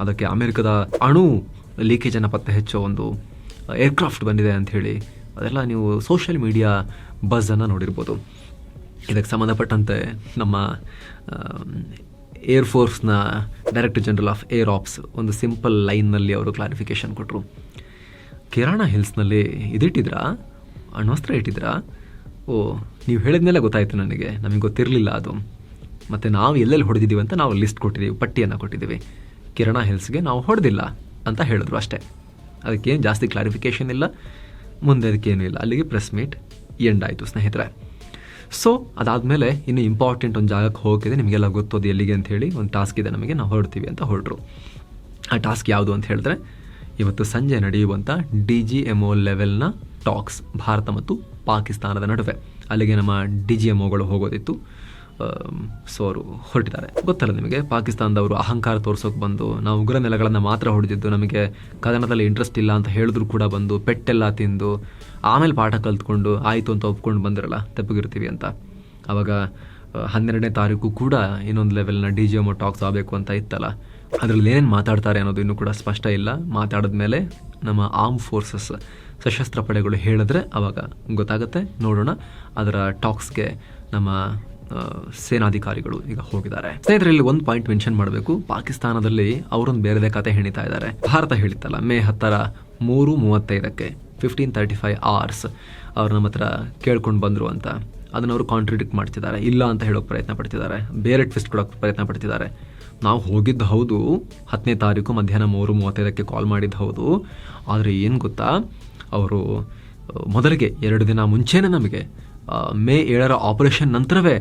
ಅದಕ್ಕೆ ಅಮೆರಿಕದ ಅಣು ಲೀಕೇಜನ್ನು ಪತ್ತೆ ಹೆಚ್ಚೋ ಒಂದು ಏರ್ಕ್ರಾಫ್ಟ್ ಬಂದಿದೆ ಅಂತ ಹೇಳಿ ಅದೆಲ್ಲ ನೀವು ಸೋಷಿಯಲ್ ಮೀಡಿಯಾ ಬಸ್ಸನ್ನು ನೋಡಿರ್ಬೋದು. ಇದಕ್ಕೆ ಸಂಬಂಧಪಟ್ಟಂತೆ ನಮ್ಮ air ಫೋರ್ಸ್ನ director general of air ops ಒಂದು ಸಿಂಪಲ್ ಲೈನ್ನಲ್ಲಿ ಅವರು ಕ್ಲಾರಿಫಿಕೇಶನ್ ಕೊಟ್ಟರು ಕಿರಾಣ ಹಿಲ್ಸ್ನಲ್ಲಿ ಇದಿಟ್ಟಿದ್ರಾ? ಅಣ್ವಸ್ತ್ರ ಇಟ್ಟಿದ್ರಾ? ಓ, ನೀವು ಹೇಳಿದ್ಮೇಲೆ ಗೊತ್ತಾಯಿತು ನನಗೆ. ನಮಗೆ ಗೊತ್ತಿರಲಿಲ್ಲ ಅದು. ಮತ್ತು ನಾವು ಎಲ್ಲೆಲ್ಲಿ ಹೊಡೆದಿದ್ದೀವಿ ಅಂತ ನಾವು ಲಿಸ್ಟ್ ಕೊಟ್ಟಿದ್ದೀವಿ, ಪಟ್ಟಿಯನ್ನು ಕೊಟ್ಟಿದ್ದೀವಿ. ಕಿರಣ ಹಿಲ್ಸ್ಗೆ ನಾವು ಹೊಡೆದಿಲ್ಲ ಅಂತ ಹೇಳಿದ್ರು ಅಷ್ಟೇ. ಅದಕ್ಕೇನು ಜಾಸ್ತಿ ಕ್ಲಾರಿಫಿಕೇಷನ್ ಇಲ್ಲ. ಮುಂದೆ ಅದಕ್ಕೇನು ಇಲ್ಲ. ಅಲ್ಲಿಗೆ ಪ್ರೆಸ್ ಮೀಟ್ ಎಂಡ್ ಆಯಿತು ಸ್ನೇಹಿತರೆ. ಸೊ ಅದಾದಮೇಲೆ ಇನ್ನು ಇಂಪಾರ್ಟೆಂಟ್ ಒಂದು ಜಾಗಕ್ಕೆ ಹೋಗಿದೆ ನಿಮಗೆಲ್ಲ ಗೊತ್ತೋದು ಎಲ್ಲಿಗೆ ಅಂತ ಹೇಳಿ ಒಂದು ಟಾಸ್ಕ್ ಇದೆ ನಮಗೆ. ನಾವು ಹೊರಡ್ತೀವಿ ಅಂತ ಹೊರಟ್ರು. ಆ ಟಾಸ್ಕ್ ಯಾವುದು ಅಂತ ಹೇಳಿದ್ರೆ, ಇವತ್ತು ಸಂಜೆ ನಡೆಯುವಂಥ ಡಿ ಜಿ ಎಂ ಒ ಲೆವೆಲ್ನ ಟಾಕ್ಸ್ ಭಾರತ ಮತ್ತು ಪಾಕಿಸ್ತಾನದ ನಡುವೆ. ಅಲ್ಲಿಗೆ ನಮ್ಮ ಡಿ ಜಿ ಎಂ ಒಗಳು ಹೋಗೋದಿತ್ತು. ಸೊ ಅವರು ಹೊರಟಿದ್ದಾರೆ. ಗೊತ್ತಲ್ಲ ನಿಮಗೆ? ಪಾಕಿಸ್ತಾನದವರು ಅಹಂಕಾರ ತೋರ್ಸೋಕೆ ಬಂದು ನಾವು ಉಗ್ರ ನೆಲಗಳನ್ನು ಮಾತ್ರ ಹೊಡೆದಿದ್ದು ನಮಗೆ ಕದನದಲ್ಲಿ ಇಂಟ್ರೆಸ್ಟ್ ಇಲ್ಲ ಅಂತ ಹೇಳಿದ್ರು ಕೂಡ ಬಂದು ಪೆಟ್ಟೆಲ್ಲ ತಿಂದು ಆಮೇಲೆ ಪಾಠ ಕಲ್ತ್ಕೊಂಡು ಆಯಿತು ಅಂತ ಒಪ್ಕೊಂಡು ಬಂದಿರಲ್ಲ ತೆಪ್ಪಗಿರ್ತೀವಿ ಅಂತ. ಆವಾಗ ಆ, ಹನ್ನೆರಡನೇ ತಾರೀಕು ಕೂಡ ಇನ್ನೊಂದು ಲೆವೆಲ್ನ ಡಿ ಜಿ ಎಂ ಟಾಕ್ಸ್ ಆಗಬೇಕು ಅಂತ ಇತ್ತಲ್ಲ. ಅದರಲ್ಲಿ ಏನೇನು ಮಾತಾಡ್ತಾರೆ ಅನ್ನೋದು ಇನ್ನೂ ಕೂಡ ಸ್ಪಷ್ಟ ಇಲ್ಲ. ಮಾತಾಡಿದ ಮೇಲೆ ನಮ್ಮ ಆರ್ಮ್ ಫೋರ್ಸಸ್ ಸಶಸ್ತ್ರ ಪಡೆಗಳು ಹೇಳಿದ್ರೆ ಅವಾಗ ಗೊತ್ತಾಗುತ್ತೆ. ನೋಡೋಣ. ಅದರ ಟಾಕ್ಸ್ಗೆ ನಮ್ಮ ಸೇನಾಧಿಕಾರಿಗಳು ಈಗ ಹೋಗಿದ್ದಾರೆ. ಸ್ನೇಹಿತರೆ ಇಲ್ಲಿ ಒಂದು ಪಾಯಿಂಟ್ ಮೆನ್ಷನ್ ಮಾಡಬೇಕು. ಪಾಕಿಸ್ತಾನದಲ್ಲಿ ಅವರೊಂದು ಬೇರೆದೇ ಕತೆ ಹೆಣಿತಾ ಇದ್ದಾರೆ. ಭಾರತ ಹೇಳಿತ್ತಲ್ಲ, ಮೇ ಹತ್ತರ ಮೂರು ಮೂವತ್ತೈದಕ್ಕೆ ಫಿಫ್ಟೀನ್ ತರ್ಟಿ ಫೈವ್ ಅವರ್ಸ್ ಅವ್ರು ನಮ್ಮ ಹತ್ರ ಕೇಳ್ಕೊಂಡು ಬಂದರು ಅಂತ. ಅದನ್ನು ಅವರು ಕಾಂಟ್ರಿಡಿಕ್ಟ್ ಮಾಡ್ತಿದ್ದಾರೆ. ಇಲ್ಲ ಅಂತ ಹೇಳೋಕೆ ಪ್ರಯತ್ನ ಪಡ್ತಿದ್ದಾರೆ. ಬೇರೆ ಟ್ವಿಸ್ಟ್ ಕೊಡೋಕೆ ಪ್ರಯತ್ನ ಪಡ್ತಿದ್ದಾರೆ. ನಾವು ಹೋಗಿದ್ದು ಹೌದು. ಹತ್ತನೇ ತಾರೀಕು ಮಧ್ಯಾಹ್ನ ಮೂರು ಮೂವತ್ತೈದಕ್ಕೆ ಕಾಲ್ ಮಾಡಿದ್ದು ಹೌದು. ಆದರೆ ಏನು ಗೊತ್ತಾ? ಅವರು ಮೊದಲಿಗೆ ಎರಡು ದಿನ ಮುಂಚೆನೇ ನಮಗೆ ಮೇ ಏಳರ ಆಪರೇಷನ್ ನಂತರವೇ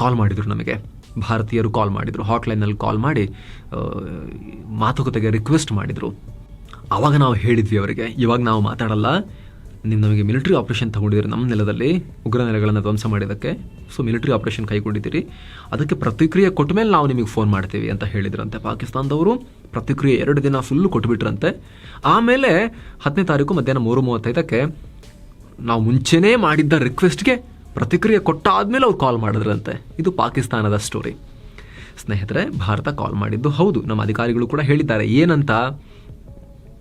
ಕಾಲ್ ಮಾಡಿದರು ನಮಗೆ. ಭಾರತೀಯರು ಕಾಲ್ ಮಾಡಿದರು. ಹಾಟ್ಲೈನಲ್ಲಿ ಕಾಲ್ ಮಾಡಿ ಮಾತುಕತೆಗೆ ರಿಕ್ವೆಸ್ಟ್ ಮಾಡಿದರು. ಆವಾಗ ನಾವು ಹೇಳಿದ್ವಿ ಅವರಿಗೆ, ಇವಾಗ ನಾವು ಮಾತಾಡಲ್ಲ. ನೀವು ನಮಗೆ ಮಿಲಿಟರಿ ಆಪರೇಷನ್ ತಗೊಂಡಿದ್ದೀರಿ ನಮ್ಮ ನೆಲದಲ್ಲಿ, ಉಗ್ರ ನೆಲೆಗಳನ್ನು ಧ್ವಂಸ ಮಾಡಿದ್ದಕ್ಕೆ. ಸೊ ಮಿಲಿಟರಿ ಆಪರೇಷನ್ ಕೈಗೊಂಡಿದ್ದೀರಿ. ಅದಕ್ಕೆ ಪ್ರತಿಕ್ರಿಯೆ ಕೊಟ್ಟ ಮೇಲೆ ನಾವು ನಿಮಗೆ ಫೋನ್ ಮಾಡ್ತೀವಿ, ಅಂತ ಹೇಳಿದ್ರಂತೆ ಪಾಕಿಸ್ತಾನದವರು. ಪ್ರತಿಕ್ರಿಯೆ ಎರಡು ದಿನ ಫುಲ್ಲು ಕೊಟ್ಬಿಟ್ರಂತೆ. ಆಮೇಲೆ ಹತ್ತನೇ ತಾರೀಕು ಮಧ್ಯಾಹ್ನ ಮೂರು ಮೂವತ್ತೈದಕ್ಕೆ ನಾವು ಮುಂಚೆನೇ ಮಾಡಿದ್ದ ರಿಕ್ವೆಸ್ಟ್ಗೆ ಪ್ರತಿಕ್ರಿಯೆ ಕೊಟ್ಟಾದ್ಮೇಲೆ ಅವ್ರು ಕಾಲ್ ಮಾಡಿದ್ರಂತೆ. ಇದು ಪಾಕಿಸ್ತಾನದ ಸ್ಟೋರಿ ಸ್ನೇಹಿತರೆ, ಭಾರತ ಕಾಲ್ ಮಾಡಿದ್ದು ಹೌದು. ನಮ್ಮ ಅಧಿಕಾರಿಗಳು ಕೂಡ ಹೇಳಿದ್ದಾರೆ. ಏನಂತ?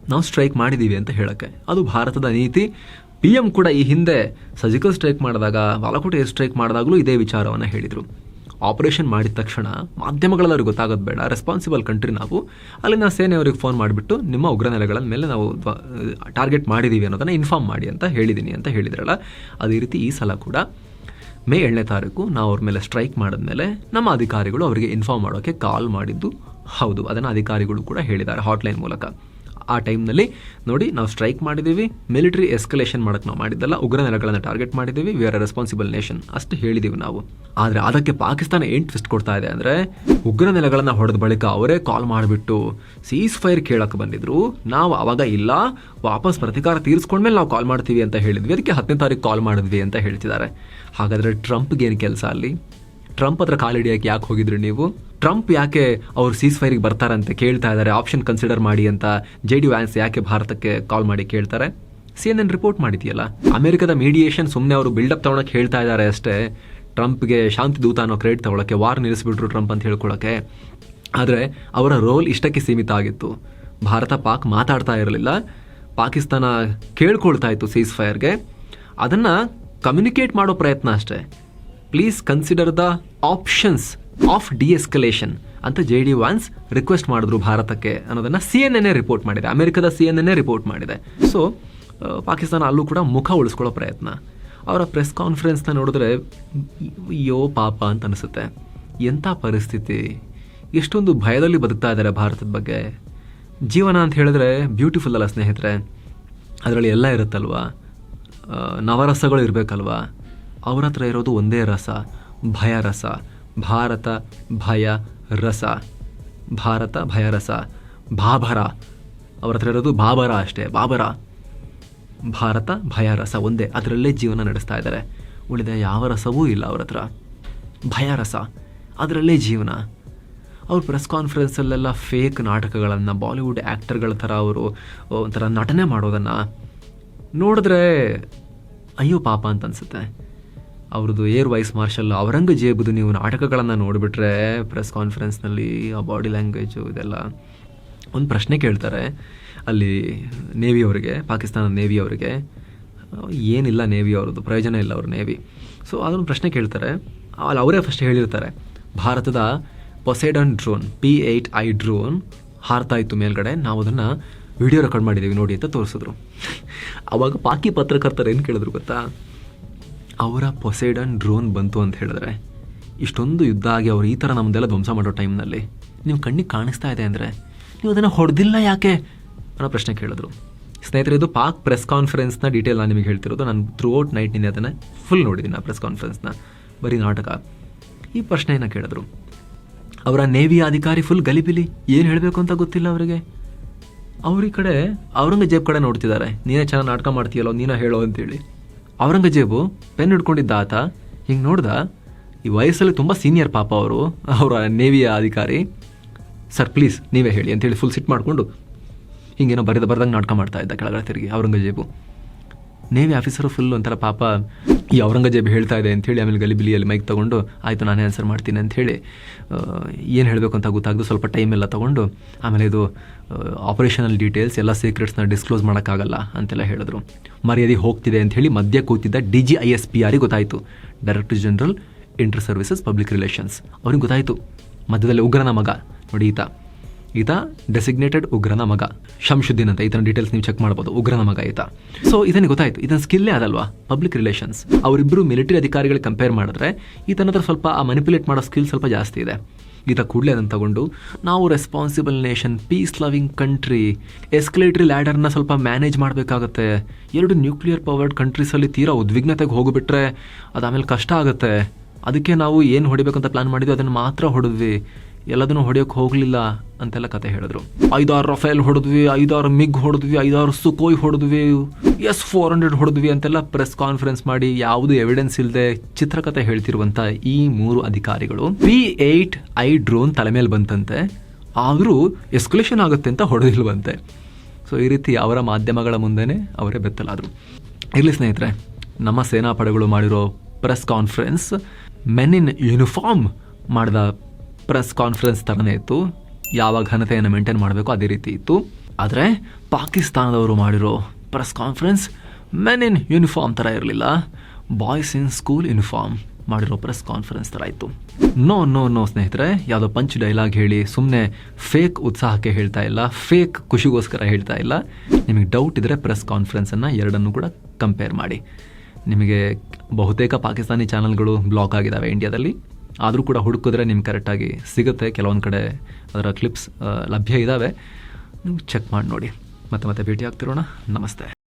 ನಾವು ಸ್ಟ್ರೈಕ್ ಮಾಡಿದ್ದೀವಿ ಅಂತ ಹೇಳೋಕ್ಕೆ. ಅದು ಭಾರತದ ನೀತಿ. ಪಿ ಎಂ ಕೂಡ ಈ ಹಿಂದೆ ಸರ್ಜಿಕಲ್ ಸ್ಟ್ರೈಕ್ ಮಾಡಿದಾಗ ಬಾಲಕೋಟೆ ಸ್ಟ್ರೈಕ್ ಮಾಡಿದಾಗಲೂ ಇದೇ ವಿಚಾರವನ್ನು ಹೇಳಿದರು. ಆಪರೇಷನ್ ಮಾಡಿದ ತಕ್ಷಣ ಮಾಧ್ಯಮಗಳಲ್ಲಿ ಅವ್ರಿಗೆ ಗೊತ್ತಾಗೋದು ಬೇಡ ರೆಸ್ಪಾನ್ಸಿಬಲ್ ಕಂಟ್ರಿ ನಾವು. ಅಲ್ಲಿನ ಸೇನೆಯವರಿಗೆ ಫೋನ್ ಮಾಡಿಬಿಟ್ಟು, ನಿಮ್ಮ ಉಗ್ರ ನೆಲೆಗಳ ಮೇಲೆ ನಾವು ಟಾರ್ಗೆಟ್ ಮಾಡಿದ್ದೀವಿ ಅನ್ನೋದನ್ನು ಇನ್ಫಾರ್ಮ್ ಮಾಡಿ ಅಂತ ಹೇಳಿದ್ದೀನಿ ಅಂತ ಹೇಳಿದ್ರಲ್ಲ, ಅದೇ ರೀತಿ ಈ ಸಲ ಕೂಡ ಮೇ ಏಳನೇ ತಾರೀಕು ನಾವು ಅವ್ರ ಮೇಲೆ ಸ್ಟ್ರೈಕ್ ಮಾಡಿದ್ಮೇಲೆ ನಮ್ಮ ಅಧಿಕಾರಿಗಳು ಅವರಿಗೆ ಇನ್ಫಾರ್ಮ್ ಮಾಡೋಕ್ಕೆ ಕಾಲ್ ಮಾಡಿದ್ದು. ಹೌದು, ಅದನ್ನು ಅಧಿಕಾರಿಗಳು ಕೂಡ ಹೇಳಿದ್ದಾರೆ ಹಾಟ್ಲೈನ್ ಮೂಲಕ. ಆ ಟೈಮ್ನಲ್ಲಿ ನೋಡಿ ನಾವು ಸ್ಟ್ರೈಕ್ ಮಾಡಿದ್ದೀವಿ. ಮಿಲಿಟರಿ ಎಸ್ಕಲೇಷನ್ ಮಾಡಕ್ಕೆ ನಾವು ಮಾಡಿದ್ದಲ್ಲ, ಉಗ್ರ ನೆಲಗಳನ್ನು ಟಾರ್ಗೆಟ್ ಮಾಡಿದ್ದೀವಿ. ವಿ ಆರ್ ರೆಸ್ಪಾನ್ಸಿಬಲ್ ನೇಷನ್ ಅಷ್ಟು ಹೇಳಿದ್ದೀವಿ ನಾವು. ಆದರೆ ಅದಕ್ಕೆ ಪಾಕಿಸ್ತಾನ ಏನು ಟ್ವಿಸ್ಟ್ ಕೊಡ್ತಾ ಇದೆ ಅಂದರೆ, ಉಗ್ರ ನೆಲೆಗಳನ್ನು ಹೊಡೆದ ಬಳಿಕ ಅವರೇ ಕಾಲ್ ಮಾಡಿಬಿಟ್ಟು ಸೀಸ್ ಫೈರ್ ಕೇಳಕ್ಕೆ ಬಂದಿದ್ರು. ನಾವು ಅವಾಗ ಇಲ್ಲ. ವಾಪಸ್ ಪ್ರತಿಕಾರ ತೀರಿಸ್ಕೊಂಡ್ಮೇಲೆ ನಾವು ಕಾಲ್ ಮಾಡ್ತೀವಿ ಅಂತ ಹೇಳಿದ್ವಿ. ಅದಕ್ಕೆ ಹತ್ತನೇ ತಾರೀಕು ಕಾಲ್ ಮಾಡಿದ್ವಿ ಅಂತ ಹೇಳ್ತಿದ್ದಾರೆ. ಹಾಗಾದರೆ ಟ್ರಂಪ್ಗೆ ಏನು ಕೆಲಸ ಅಲ್ಲಿ? ಟ್ರಂಪ್ ಹತ್ರ ಕಾಲಿಡಿಯಕ್ಕೆ ಯಾಕೆ ಹೋಗಿದ್ರಿ ನೀವು? ಟ್ರಂಪ್ ಯಾಕೆ ಅವ್ರು ಸೀಸ್ ಫೈರಿಗೆ ಬರ್ತಾರಂತೆ ಕೇಳ್ತಾ ಇದ್ದಾರೆ ಆಪ್ಷನ್ ಕನ್ಸಿಡರ್ ಮಾಡಿ ಅಂತ ಜೆ ಡಿ ವ್ಯಾನ್ಸ್ ಯಾಕೆ ಭಾರತಕ್ಕೆ ಕಾಲ್ ಮಾಡಿ ಕೇಳ್ತಾರೆ? ಸಿ ಎನ್ ಎನ್ ರಿಪೋರ್ಟ್ ಮಾಡಿದೆಯಲ್ಲ? ಅಮೆರಿಕದ ಮೀಡಿಯೇಷನ್ ಸುಮ್ಮನೆ ಅವರು ಬಿಲ್ಡಪ್ ತಗೊಳಕ್ಕೆ ಹೇಳ್ತಾ ಇದ್ದಾರೆ ಅಷ್ಟೇ. ಟ್ರಂಪ್ಗೆ ಶಾಂತಿ ದೂತ ಅನ್ನೋ ಕ್ರೆಡಿಟ್ ತಗೊಳಕ್ಕೆ ವಾರ್ ನಿಲ್ಲಿಸ್ಬಿಟ್ರು ಟ್ರಂಪ್ ಅಂತ ಹೇಳ್ಕೊಳಕ್ಕೆ. ಆದರೆ ಅವರ ರೋಲ್ ಇಷ್ಟಕ್ಕೆ ಸೀಮಿತ ಆಗಿತ್ತು. ಭಾರತ ಪಾಕ್ ಮಾತಾಡ್ತಾ ಇರಲಿಲ್ಲ. ಪಾಕಿಸ್ತಾನ ಕೇಳ್ಕೊಳ್ತಾ ಇತ್ತು ಸೀಸ್ ಫೈರ್ಗೆ ಅದನ್ನು ಕಮ್ಯುನಿಕೇಟ್ ಮಾಡೋ ಪ್ರಯತ್ನ ಅಷ್ಟೇ. Please consider the options of deescalation ಅಂತ ಜೆ ಡಿ ವಾನ್ಸ್ ರಿಕ್ವೆಸ್ಟ್ ಮಾಡಿದ್ರು ಭಾರತಕ್ಕೆ ಅನ್ನೋದನ್ನು C N N A report ಮಾಡಿದೆ. ಅಮೆರಿಕದ C N N A report ಮಾಡಿದೆ. ಸೊ ಪಾಕಿಸ್ತಾನ ಅಲ್ಲೂ ಕೂಡ ಮುಖ ಉಳಿಸ್ಕೊಳ್ಳೋ ಪ್ರಯತ್ನ. ಅವರ ಪ್ರೆಸ್ ಕಾನ್ಫರೆನ್ಸ್ನ ನೋಡಿದ್ರೆ ಅಯ್ಯೋ ಪಾಪ ಅಂತ ಅನಿಸುತ್ತೆ. ಎಂಥ ಪರಿಸ್ಥಿತಿ? ಎಷ್ಟೊಂದು ಭಯದಲ್ಲಿ ಬದುಕ್ತಾ ಇದ್ದಾರೆ ಭಾರತದ ಬಗ್ಗೆ. ಜೀವನ ಅಂತ ಹೇಳಿದ್ರೆ ಬ್ಯೂಟಿಫುಲ್ ಅಲ್ಲ ಸ್ನೇಹಿತರೆ. ಅದರಲ್ಲಿ ಎಲ್ಲ ಇರುತ್ತಲ್ವಾ? ನವರಸಗಳು ಇರಬೇಕಲ್ವಾ? ಅವ್ರ ಹತ್ರ ಇರೋದು ಒಂದೇ ರಸ, ಭಯ ರಸ, ಭಾರತ ಭಯ ರಸ, ಭಾರತ ಭಯ ರಸ ಬಾಬರ ಅವ್ರ ಹತ್ರ ಇರೋದು ಬಾಬರ ಅಷ್ಟೇ ಬಾಬರ ಭಾರತ ಭಯ ರಸ ಒಂದೇ, ಅದರಲ್ಲೇ ಜೀವನ ನಡೆಸ್ತಾ ಇದ್ದಾರೆ. ಉಳಿದ ಯಾವ ರಸವೂ ಇಲ್ಲ ಅವ್ರ ಹತ್ರ. ಭಯ ರಸ, ಅದರಲ್ಲೇ ಜೀವನ. ಅವ್ರು ಪ್ರೆಸ್ ಕಾನ್ಫರೆನ್ಸಲ್ಲೆಲ್ಲ ಫೇಕ್ ನಾಟಕಗಳನ್ನು ಬಾಲಿವುಡ್ ಆ್ಯಕ್ಟರ್ಗಳ ಥರ ಅವರು ಒಂಥರ ನಟನೆ ಮಾಡೋದನ್ನು ನೋಡಿದ್ರೆ, ಅಯ್ಯೋ ಪಾಪ ಅಂತ ಅನಿಸುತ್ತೆ. ಅವ್ರದ್ದು ಏರ್ ವೈಸ್ ಮಾರ್ಷಲ್ ಔರಂಗಜೇಬದು ನೀವು ನಾಟಕಗಳನ್ನು ನೋಡಿಬಿಟ್ರೆ ಪ್ರೆಸ್ ಕಾನ್ಫರೆನ್ಸ್ನಲ್ಲಿ ಆ ಬಾಡಿ ಲ್ಯಾಂಗ್ವೇಜು ಇದೆಲ್ಲ. ಒಂದು ಪ್ರಶ್ನೆ ಕೇಳ್ತಾರೆ, ಅಲ್ಲಿ ನೇವಿಯವರಿಗೆ ಪಾಕಿಸ್ತಾನ ನೇವಿಯವರಿಗೆ ಏನಿಲ್ಲ ನೇವಿ ಅವ್ರದ್ದು, ಪ್ರಯೋಜನ ಇಲ್ಲ ಅವ್ರ ನೇವಿ ಸೊ ಅದೊಂದು ಪ್ರಶ್ನೆ ಕೇಳ್ತಾರೆ. ಅಲ್ಲಿ ಅವರೇ ಫಸ್ಟ್ ಹೇಳಿರ್ತಾರೆ, ಭಾರತದ Poseidon drone P eight I drone ಹಾರ್ತಾ ಇತ್ತು ಮೇಲ್ಗಡೆ. ನಾವು ಅದನ್ನು ವಿಡಿಯೋ ರೆಕಾರ್ಡ್ ಮಾಡಿದ್ದೀವಿ ನೋಡಿ ಅಂತ ತೋರಿಸಿದ್ರು. ಅವಾಗ ಪಾಕಿ ಪತ್ರಕರ್ತರು ಏನು ಕೇಳಿದ್ರು ಗೊತ್ತಾ? ಅವರ ಪೊಸೈಡನ್ ಡ್ರೋನ್ ಬಂತು ಅಂತ ಹೇಳಿದ್ರೆ, ಇಷ್ಟೊಂದು ಯುದ್ಧ ಆಗಿ ಅವ್ರು ಈ ಥರ ನಮ್ಮದೆಲ್ಲ ಧ್ವಂಸ ಮಾಡೋ ಟೈಮ್ನಲ್ಲಿ ನಿಮ್ಮ ಕಣ್ಣಿಗೆ ಕಾಣಿಸ್ತಾ ಇದೆ ಅಂದರೆ ನೀವು ಅದನ್ನು ಹೊಡೆದಿಲ್ಲ ಯಾಕೆ? ಅನ್ನೋ ಪ್ರಶ್ನೆ ಕೇಳಿದ್ರು. ಸ್ನೇಹಿತರೆ, ಇದು ಪಾಕ್ ಪ್ರೆಸ್ ಕಾನ್ಫರೆನ್ಸ್ನ ಡೀಟೇಲ್ ನಾನು ನಿಮಗೆ ಹೇಳ್ತಿರೋದು. ನಾನು ಥ್ರೂ ಔಟ್ ನೈಟ್ ನಿನ್ನೆ ಅದನ್ನು ಫುಲ್ ನೋಡಿದ್ದೀನಿ ಆ ಪ್ರೆಸ್ ಕಾನ್ಫರೆನ್ಸ್ನ, ಬರೀ ನಾಟಕ. ಈ ಪ್ರಶ್ನೆಯನ್ನು ಕೇಳಿದ್ರು. ಅವರ ನೇವಿ ಅಧಿಕಾರಿ ಫುಲ್ ಗಲಿಬಿಲಿ, ಏನು ಹೇಳಬೇಕು ಅಂತ ಗೊತ್ತಿಲ್ಲ ಅವರಿಗೆ. ಅವ್ರ ಈ ಕಡೆ ಔರಂಗಜೇಬ್ ಕಡೆ ನೋಡ್ತಿದ್ದಾರೆ. ನೀನೇ ಚೆನ್ನಾಗಿ ನಾಟಕ ಮಾಡ್ತೀಯಲ್ಲೋ, ನೀನೇ ಹೇಳೋ ಅಂತೇಳಿ. ಔರಂಗಜೇಬು ಪೆನ್ ಹಿಡ್ಕೊಂಡಿದ್ದ ಆತ. ಹಿಂಗೆ ನೋಡ್ದ, ಈ ವಯಸ್ಸಲ್ಲಿ ತುಂಬ ಸೀನಿಯರ್ ಪಾಪ ಅವರು, ಅವರ ನೇವಿಯ ಅಧಿಕಾರಿ. ಸರ್ ಪ್ಲೀಸ್ ನೀವೇ ಹೇಳಿ ಅಂತೇಳಿ ಫುಲ್ ಸಿಟ್ ಮಾಡಿಕೊಂಡು ಹಿಂಗೇನೋ ಬರೆದ ಬರ್ದಂಗೆ ನಾಟಕ ಮಾಡ್ತಾ ಇದ್ದ ಕೆಳಗಡೆ ತಿರುಗಿ ಔರಂಗಜೇಬು. ನೇವಿ ಆಫೀಸರು ಫುಲ್ ಒಂಥರ ಪಾಪ ಈ ಔರಂಗಜೇಬ್ ಹೇಳ್ತಾ ಇದೆ ಅಂಥೇಳಿ ಆಮೇಲೆ ಗಲಿಬಿಲಿಯಲ್ಲಿ ಮೈಕ್ ತೊಗೊಂಡು, ಆಯಿತು ನಾನೇ ಆನ್ಸರ್ ಮಾಡ್ತೀನಿ ಅಂಥೇಳಿ ಏನು ಹೇಳಬೇಕು ಅಂತ ಗೊತ್ತಾಗ್ದು, ಸ್ವಲ್ಪ ಟೈಮ್ ಎಲ್ಲ ತೊಗೊಂಡು, ಆಮೇಲೆ ಇದು ಆಪರೇಷನಲ್ ಡೀಟೇಲ್ಸ್ ಎಲ್ಲ ಸೀಕ್ರೆಟ್ಸ್ನ ಡಿಸ್ಕ್ಲೋಸ್ ಮಾಡೋಕ್ಕಾಗಲ್ಲ ಅಂತೆಲ್ಲ ಹೇಳಿದ್ರು. ಮರ್ಯಾದೆ ಹೋಗ್ತಿದೆ ಅಂಥೇಳಿ ಮಧ್ಯ ಕೂತಿದ್ದ D G I S P ಆರಿಗೆ ಗೊತ್ತಾಯಿತು. Director general inter services public relations ಅವ್ರಿಗೆ ಗೊತ್ತಾಯಿತು, ಮಧ್ಯದಲ್ಲಿ ಉಗ್ರನ ಮಗ, ನೋಡಿ ಈತ. ಈತ ಡೆಸಿಗ್ನೇಟೆಡ್ ಉಗ್ರನ ಮಗ. ಶಂಶುದ್ದೀನ್ ಅಂತ ಈತನ ಡೀಟೇಲ್ಸ್ ನೀವು ಚೆಕ್ ಮಾಡ್ಬೋದು. ಉಗ್ರನ ಮಗ ಈತ. ಸೊ ಇದನ್ನ ಗೊತ್ತಾಯ್ತು. ಇದನ್ನ ಸ್ಕಿಲ್ಲೇ ಅದಲ್ವಾ ಪಬ್ಲಿಕ್ ರಿಲೇಷನ್ಸ್ ಅವರಿಬ್ಬರು ಮಿಲಿಟರಿ ಅಧಿಕಾರಿಗಳಿಗೆ ಕಂಪೇರ್ ಮಾಡಿದ್ರೆ ಈತನ ಹತ್ರ ಸ್ವಲ್ಪ, ಆ ಮನಿಪುಲೇಟ್ ಮಾಡೋ ಸ್ಕಿಲ್ ಸ್ವಲ್ಪ ಜಾಸ್ತಿ ಇದೆ. ಈತ ಕೂಡಲೇ ಅದನ್ನು ತಗೊಂಡು, ನಾವು responsible nation peace loving country escalatory ಲ್ಯಾಡರ್ನ ಸ್ವಲ್ಪ ಮ್ಯಾನೇಜ್ ಮಾಡಬೇಕಾಗತ್ತೆ. ಎರಡು ನ್ಯೂಕ್ಲಿಯರ್ ಪವರ್ಡ್ ಕಂಟ್ರೀಸಲ್ಲಿ ತೀರಾ ಉದ್ವಿಗ್ನತೆಗೆ ಹೋಗಿಬಿಟ್ರೆ ಆಮೇಲೆ ಕಷ್ಟ ಆಗುತ್ತೆ. ಅದಕ್ಕೆ ನಾವು ಏನು ಹೊಡಿಬೇಕಂತ ಪ್ಲಾನ್ ಮಾಡಿದ್ವಿ, ಅದನ್ನು ಮಾತ್ರ ಹೊಡೆದ್ವಿ. ಎಲ್ಲದನ್ನು ಹೊಡೆಯೋಕೆ ಹೋಗಲಿಲ್ಲ. ಅಂತೆಲ್ಲ ಕತೆ ಹೇಳಿದ್ರು. ಐದಾರು ರಫೇಲ್ ಹೊಡೆದ್ವಿ, ಐದಾರು ಮಿಗ್ ಹೊಡೆದ್ವಿ, ಐದಾರು ಸುಕೋಯ್ ಹೊಡೆದ್ವಿ, ಎಸ್ ಫೋರ್ ಹಂಡ್ರೆಡ್ ಹೊಡೆದ್ವಿ ಅಂತೆಲ್ಲ ಪ್ರೆಸ್ ಕಾನ್ಫರೆನ್ಸ್ ಮಾಡಿ ಯಾವುದು ಎವಿಡೆನ್ಸ್ ಇಲ್ಲದೆ ಚಿತ್ರಕಥೆ ಹೇಳ್ತಿರುವಂತ ಈ ಮೂರು ಅಧಿಕಾರಿಗಳು. ಪಿ ಏಟ್ ಐ ಡ್ರೋನ್ ತಲೆ ಮೇಲೆ ಬಂತಂತೆ. ಆದರೂ ಎಸ್ಕಲೇಷನ್ ಆಗುತ್ತೆ ಅಂತ ಹೊಡೆದಿಲ್ವಂತೆ. ಸೊ ಈ ರೀತಿ ಅವರ ಮಾಧ್ಯಮಗಳ ಮುಂದೆನೇ ಅವರೇ ಬೆತ್ತಲಾದರು. ಇರಲಿ ಸ್ನೇಹಿತರೆ, ನಮ್ಮ ಸೇನಾಪಡೆಗಳು ಮಾಡಿರೋ press conference, men in uniform ಮಾಡಿದ ಪ್ರೆಸ್ ಕಾನ್ಫರೆನ್ಸ್ ಥರನೇ ಇತ್ತು. ಯಾವ ಘನತೆಯನ್ನು ಮೇಂಟೈನ್ ಮಾಡಬೇಕು ಅದೇ ರೀತಿ ಇತ್ತು. ಆದರೆ ಪಾಕಿಸ್ತಾನದವರು ಮಾಡಿರೋ press conference men in uniform ಥರ ಇರಲಿಲ್ಲ. ಬಾಯ್ಸ್ ಇನ್ ಸ್ಕೂಲ್ ಯೂನಿಫಾರ್ಮ್ ಮಾಡಿರೋ ಪ್ರೆಸ್ ಕಾನ್ಫರೆನ್ಸ್ ಥರ ಇತ್ತು. ನೋ ನೋ ನೋ ಸ್ನೇಹಿತರೆ, ಯಾವುದೋ ಪಂಚ್ ಡೈಲಾಗ್ ಹೇಳಿ ಸುಮ್ಮನೆ ಫೇಕ್ ಉತ್ಸಾಹಕ್ಕೆ ಹೇಳ್ತಾ ಇಲ್ಲ ಫೇಕ್ ಖುಷಿಗೋಸ್ಕರ ಹೇಳ್ತಾ ಇಲ್ಲ. ನಿಮಗೆ ಡೌಟ್ ಇದ್ದರೆ ಪ್ರೆಸ್ ಕಾನ್ಫರೆನ್ಸನ್ನು ಎರಡನ್ನೂ ಕೂಡ ಕಂಪೇರ್ ಮಾಡಿ. ನಿಮಗೆ ಬಹುತೇಕ ಪಾಕಿಸ್ತಾನಿ ಚಾನಲ್ಗಳು ಬ್ಲಾಕ್ ಆಗಿದ್ದಾವೆ ಇಂಡಿಯಾದಲ್ಲಿ ಆದರೂ ಕೂಡ ಹುಡುಕಿದ್ರೆ ನಿಮ್ಗೆ ಕರೆಕ್ಟಾಗಿ ಸಿಗುತ್ತೆ. ಕೆಲವೊಂದು ಕಡೆ ಅದರ ಕ್ಲಿಪ್ಸ್ ಲಭ್ಯ ಇದ್ದಾವೆ ನೀವು ಚೆಕ್ ಮಾಡಿ ನೋಡಿ. ಮತ್ತೆ ಮತ್ತೆ ಭೇಟಿ ಆಗ್ತಿರೋಣ ನಮಸ್ತೆ.